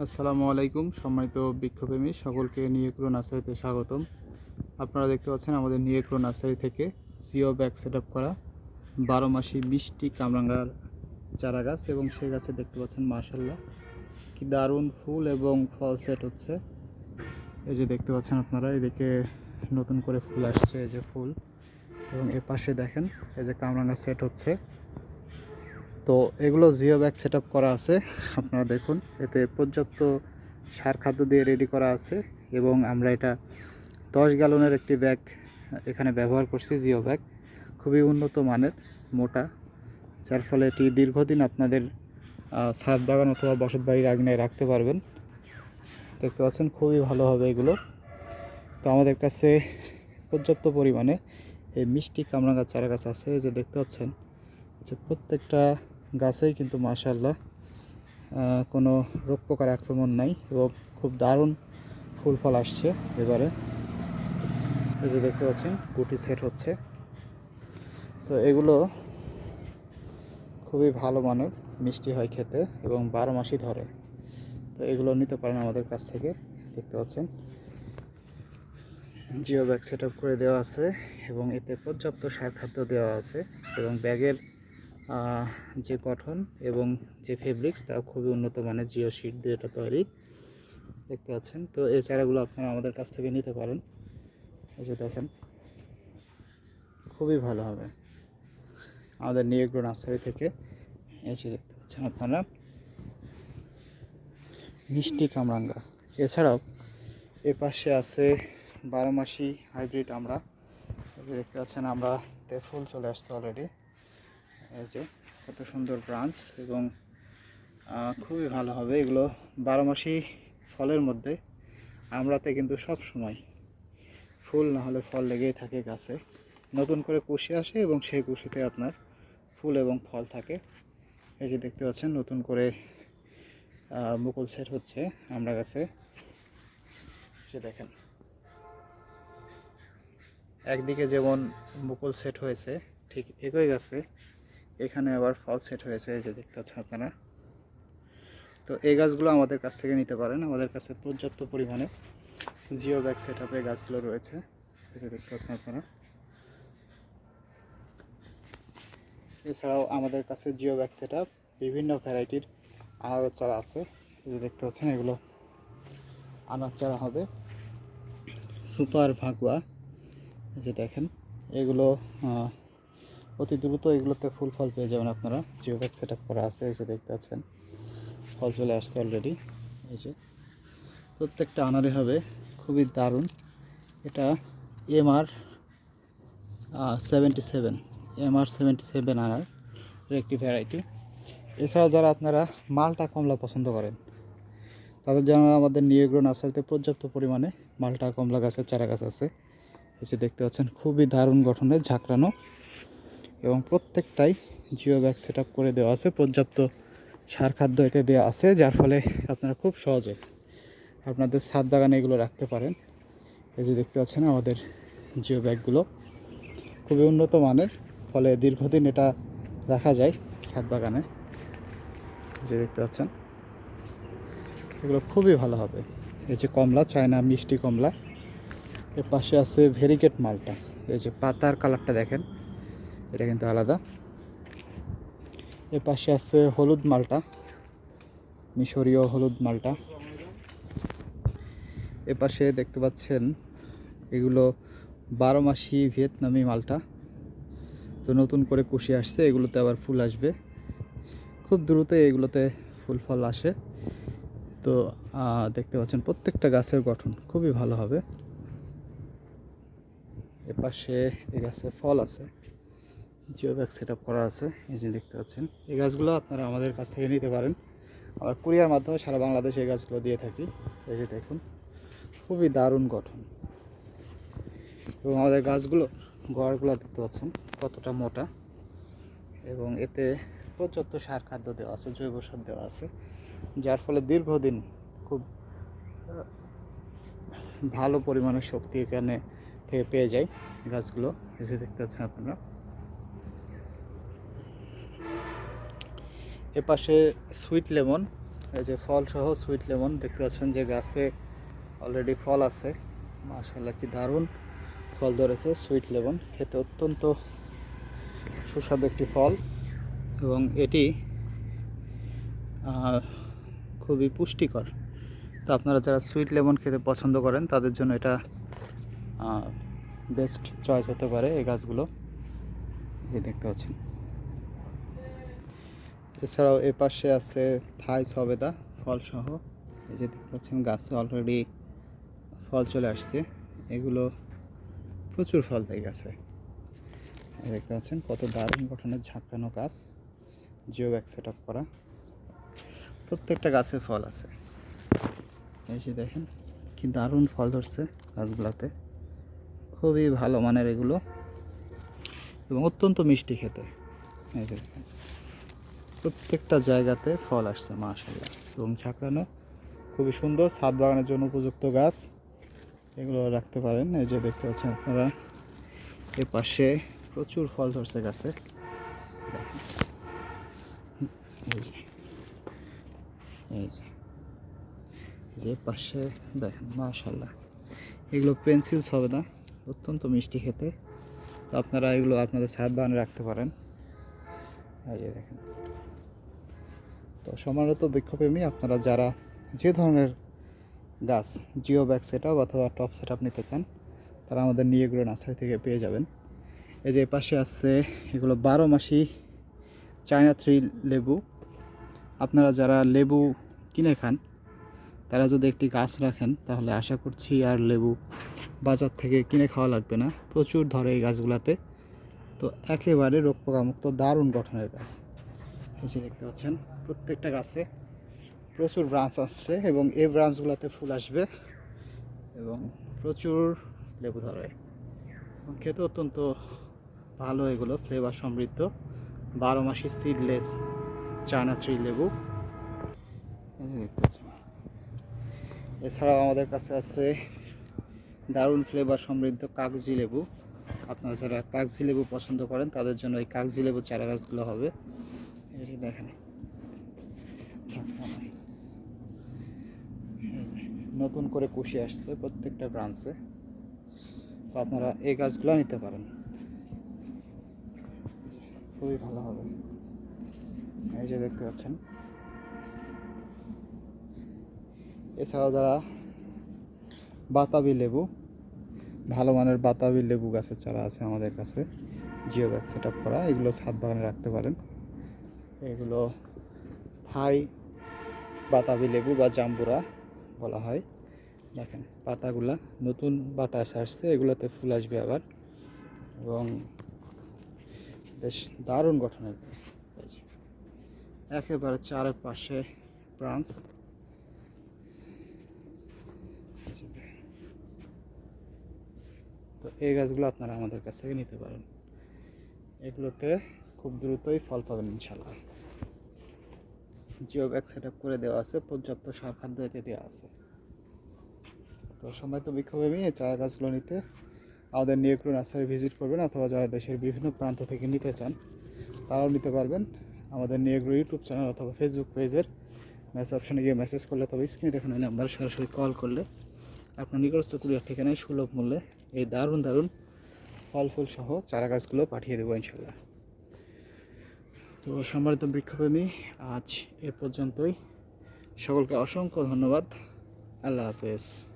আসসালামু আলাইকুম, সম্মানিত বৃক্ষপ্রেমী সকলকে নিয়েক্রো নার্সারিতে স্বাগতম। আপনারা দেখতে পাচ্ছেন আমাদের নিয়েক্রো নার্সারি থেকে জিও ব্যাগ সেট আপ করা বারো মাসি মিষ্টি কামরাঙ্গার চারা গাছ এবং সেই গাছে দেখতে পাচ্ছেন মাশাল্লাহ কি দারুণ ফুল এবং ফল সেট হচ্ছে। এই যে দেখতে পাচ্ছেন আপনারা, এদিকে নতুন করে ফুল আসছে, এই যে ফুল। এবং এ পাশে দেখেন, এই যে কামরাঙ্গা সেট হচ্ছে। তো এগুলো জিও ব্যাগ সেট করা আছে। আপনারা দেখুন, এতে পর্যাপ্ত সার খাদ্য দিয়ে রেডি করা আছে এবং আমরা এটা দশ গ্যালনের একটি ব্যাগ এখানে ব্যবহার করছি জিও ব্যাগ খুবই উন্নত মানের, মোটা, যার ফলে এটি দীর্ঘদিন আপনাদের ছাদ বাগান অথবা বসত বাড়ির আগ্নেয় রাখতে পারবেন। দেখতে পাচ্ছেন, খুবই ভালো হবে এগুলো। তো আমাদের কাছে পর্যাপ্ত পরিমাণে এই মিষ্টি কামরাঙ্গা চারা গাছ আছে যে দেখতে পাচ্ছেন, যে প্রত্যেকটা গাছেই কিন্তু মাশাল্লাহ কোনো রোগ পোকার আক্রমণ নাই এবং খুব দারুণ ফুল ফল আসছে এবারে। এই যে দেখতে পাচ্ছেন, গুটি সেট হচ্ছে। তো এগুলো খুবই ভালো মানের, মিষ্টি হয় খেতে এবং বারো মাসই ধরে। তো এগুলো নিতে পারেন আমাদের কাছ থেকে, দেখতে পাচ্ছেন। জিও ব্যাগ সেট করে দেওয়া আছে এবং এতে পর্যাপ্ত সার খাদ্য দেওয়া আছে এবং ব্যাগের যে গঠন এবং যে ফেব্রিক্স তা খুবই উন্নত মানের জিও শিট দিয়ে এটা তৈরি। দেখতে পাচ্ছেন? তো এই চারাগুলো আপনারা আমাদের কাছ থেকে নিতে পারেন। এই যে দেখেন, খুবই ভালো হবে। আমাদের নিয়েগ্রো নার্সারি থেকে যে দেখতে পাচ্ছেন আপনারা। মিষ্টি কামরাঙ্গা। এছাড়াও এ পাশে আছে বারো মাসি হাইব্রিড আমরা। দেখতে পাচ্ছেন, আমরা তে ফুল চলে আসছে অলরেডি এই যে, কত সুন্দর ব্রাঞ্চ এবং খুবই ভালো হবে। এগুলো বারো মাসি ফলের মধ্যে, আমরাতে কিন্তু সব সময়। ফুল না হলে ফল লেগেই থাকে গাছে। নতুন করে কুশি আসে এবং সেই কুশিতে আপনার ফুল এবং ফল থাকে। এই যে দেখতে পাচ্ছেন, নতুন করে মুকুল সেট হচ্ছে আমরা গাছে। সে দেখেন। একদিকে যেমন মুকুল সেট হয়েছে, ঠিক একই গাছে এখানে আবার ফল সেট হয়েছে, এই যে দেখতে পাচ্ছেন আপনারা। তো এই গাছগুলো আমাদের কাছ থেকে নিতে পারেন। আমাদের কাছে পর্যাপ্ত পরিমাণে জিও ব্যাগ সেট আপের গাছগুলো রয়েছে। দেখতে পাচ্ছেন আপনারা। এছাড়াও আমাদের কাছে জিও ব্যাগ সেট আপ বিভিন্ন ভ্যারাইটির আনার চারা আছে যে দেখতে পাচ্ছেন, এগুলো আনার চারা হবে সুপার ভাগুয়া যে দেখেন, এগুলো অতি দ্রুত এগুলোতে ফুল ফল পেয়ে যাবেন আপনারা। জিও ব্যাগ সেট আপ করা আছে, এই যে দেখতে পাচ্ছেন ফল চলে আসছে অলরেডি এই যে। প্রত্যেকটা আনারে হবে, খুবই দারুণ। এটা MR seventy seven MR seventy seven আনার একটি ভ্যারাইটি এছাড়া যারা আপনারা মালটা কমলা পছন্দ করেন, তাদের জন্য আমাদের নিয়েগ্রো নার্সারিতে পর্যাপ্ত পরিমাণে মালটা কমলা গাছের চারা গাছ আছে এসে দেখতে পাচ্ছেন, খুবই দারুণ গঠনের ঝাঁকড়ানো। এবং প্রত্যেকটাই জিও ব্যাগ সেট করে দেওয়া আছে, পর্যাপ্ত সার খাদ্য এতে দেওয়া আছে, যার ফলে আপনারা খুব সহজে আপনাদের ছাদ বাগানে এগুলো রাখতে পারেন। এই যে দেখতে পাচ্ছেন আমাদের জিও ব্যাগগুলো, খুবই উন্নত মানের, ফলে দীর্ঘদিন এটা রাখা যায় ছাদ বাগানে। যে দেখতে পাচ্ছেন, এগুলো খুবই ভালো হবে। এই যে কমলা, চায়না মিষ্টি কমলা, এর পাশে আছে ভেরিকেট মালটা। এই যে পাতার কালারটা দেখেন এটা কিন্তু আলাদা। এর পাশে আছে হলুদ মালটা, মিশরীয় হলুদ মালটা। এ পাশে দেখতে পাচ্ছেন এগুলো বারো মাসি ভিয়েতনামি মালটা। তো নতুন করে কুশি আসছে, এগুলোতে আবার ফুল আসবে। খুব দ্রুত এগুলোতে ফুল ফল আসে। তো দেখতে পাচ্ছেন প্রত্যেকটা গাছের গঠন, খুবই ভালো হবে। এপাশে এ গাছে ফল আছে। জিও ব্যাগ সেট করা আছে, এই যে দেখতে পাচ্ছেন। এই গাছগুলো আপনারা আমাদের কাছ থেকে নিতে পারেন। আবার কুরিয়ার মাধ্যমে সারা বাংলাদেশে এই গাছগুলো দিয়ে থাকি। এই যে দেখুন, খুবই দারুণ গঠন। এবং আমাদের গাছগুলো, গড়গুলো দেখতে পাচ্ছেন, কতটা মোটা। এবং এতে পর্যাপ্ত সার খাদ্য দেওয়া আছে, জৈব সার দেওয়া আছে, যার ফলে দীর্ঘদিন খুব ভালো পরিমাণে শক্তি এখানে থেকে পেয়ে যায় গাছগুলো। এসে দেখতে পাচ্ছেন আপনারা। এপাশে সুইট লেমন এই যে ফল সহ সুইট লেমন দেখতে পাচ্ছেন যে গাছে অলরেডি ফল আছে। মাশাল্লাহ কি দারুণ ফল ধরেছে সুইট লেমন খেতে অত্যন্ত সুস্বাদু একটি ফল এবং এটি খুবই পুষ্টিকর। তো আপনারা যারা সুইট লেমন খেতে পছন্দ করেন, তাদের জন্য এটা বেস্ট চয়েস হতে পারে এই গাছগুলো। এই দেখতে পাচ্ছেন। এছাড়াও এ পাশে আছে থাই সবেদা ফল সহ এই যে দেখতে পাচ্ছেন, গাছে অলরেডি ফল চলে আসছে। এগুলো প্রচুর ফল দেয় গাছে। দেখতে পাচ্ছেন, কত দারুণ গঠনের ঝাঁকানো গাছ জিও ব্যাগ সেট আপ করা। প্রত্যেকটা গাছে ফল আছে। যে দেখেন, কি দারুণ ফল ধরছে গাছগুলোতে। খুবই ভালো মানের এগুলো এবং অত্যন্ত মিষ্টি খেতে। এই দেখেন। প্রত্যেকটা জায়গাতে ফল আসছে মাশাল্লাহ এবং ঝাঁকড়ানো খুবই সুন্দর, ছাদ বাগানের জন্য উপযুক্ত গাছ। এগুলো রাখতে পারেন, এই যে দেখতে পাচ্ছেন আপনারা, এ পাশে প্রচুর ফল ধরছে গাছে। এই যে যে যে পাশে দেখেন মাশাল্লাহ এগুলো পেন্সিলস হবে না, অত্যন্ত মিষ্টি খেতে। তো আপনারা এগুলো আপনাদের ছাদ বাগানে রাখতে পারেন। এই যে দেখেন। তো সমানত বৃক্ষপ্রেমী আপনারা যারা যে ধরনের গাছ জিও ব্যাগ সেট আপ অথবা টপ সেট আপ নিতে চান, তারা আমাদের নিয়ে এগুলো নার্সারি থেকে পেয়ে যাবেন। এই যে পাশে আছে, এগুলো বারো মাসি চায়না থ্রি লেবু। আপনারা যারা লেবু কিনে খান, তারা যদি একটি গাছ রাখেন, তাহলে আশা করছি আর লেবু বাজার থেকে কিনে খাওয়া লাগবে না। প্রচুর ধরে এই গাছগুলাতে। তো একেবারে রোগ পোকামুক্ত, দারুণ গঠনের গাছ। এই যে দেখতে পাচ্ছেন, প্রত্যেকটা গাছে প্রচুর ব্রাঞ্চ আসছে এবং এই ব্রাঞ্চগুলোতে ফুল আসবে এবং প্রচুর লেবু ধরে। এবং খেতে অত্যন্ত ভালো এগুলো ফ্লেভার সমৃদ্ধ। বারো মাসি সিডলেস চায়না থ্রি লেবু। দেখতে পাচ্ছেন। এছাড়াও আমাদের কাছে আছে দারুণ ফ্লেভার সমৃদ্ধ কাগজি লেবু। আপনারা যারা কাগজি লেবু পছন্দ করেন, তাদের জন্য এই কাগজি লেবু চারা গাছগুলো হবে। এই দেখেন নতুন করে কুশি আসছে প্রত্যেকটা ব্রাঞ্চে তো আপনারা এই গাছগুলো নিতে পারেন। খুবই ভালো হবে। এই যে দেখতে পাচ্ছেন। এছাড়াও যারা বাতাবি লেবু, ভালো মানের বাতাবি লেবু গাছের চারা আছে আমাদের কাছে জিও ব্যাগ সেট আপ করা, এগুলো ছাদ বাগানে রাখতে পারেন। এগুলো থাই, বাতাবি লেবু বা জাম্বুরা বলা হয়। দেখেন, পাতাগুলা নতুন বাতাস আসছে, এগুলোতে ফুল আসবে আবার। এবং বেশ দারুণ গঠনের গাছ। একেবারে চারপাশে ব্রাঞ্চ। এই তো এই গাছগুলো আপনারা আমাদের কাছ থেকে নিতে পারেন। এগুলোতে খুব দ্রুতই ফল পাবেন ইনশাল্লাহ জিও ব্যাগ সেট আপ করে দেওয়া আছে, পর্যাপ্ত সার খাদ্য এতে দেওয়া আছে। তো সময় তো বিক্ষোভে এই চারা গাছগুলো নিতে আমাদের নিয়োগ্র নার্সারি ভিজিট করবেন অথবা যারা দেশের বিভিন্ন প্রান্ত থেকে নিতে চান, তারাও নিতে পারবেন। আমাদের নিয়োগ্র ইউটিউব চ্যানেল অথবা ফেসবুক পেজের মেসেজ অপশানে গিয়ে মেসেজ করলে তবে স্ক্রিনে দেখুন নাম্বারে সরাসরি কল করলে আপনার নিকটস্থ কুরিয়ার ঠিকানায় সুলভ মূল্যে এই দারুণ দারুণ ফল ফুল সহ চারা গাছগুলো পাঠিয়ে দেবো ইনশাল্লাহ। তো সম্মানিত বৃক্ষপ্রেমী আজ এ পর্যন্তই। সকলকে অসংখ্য ধন্যবাদ। আল্লাহ হাফেজ।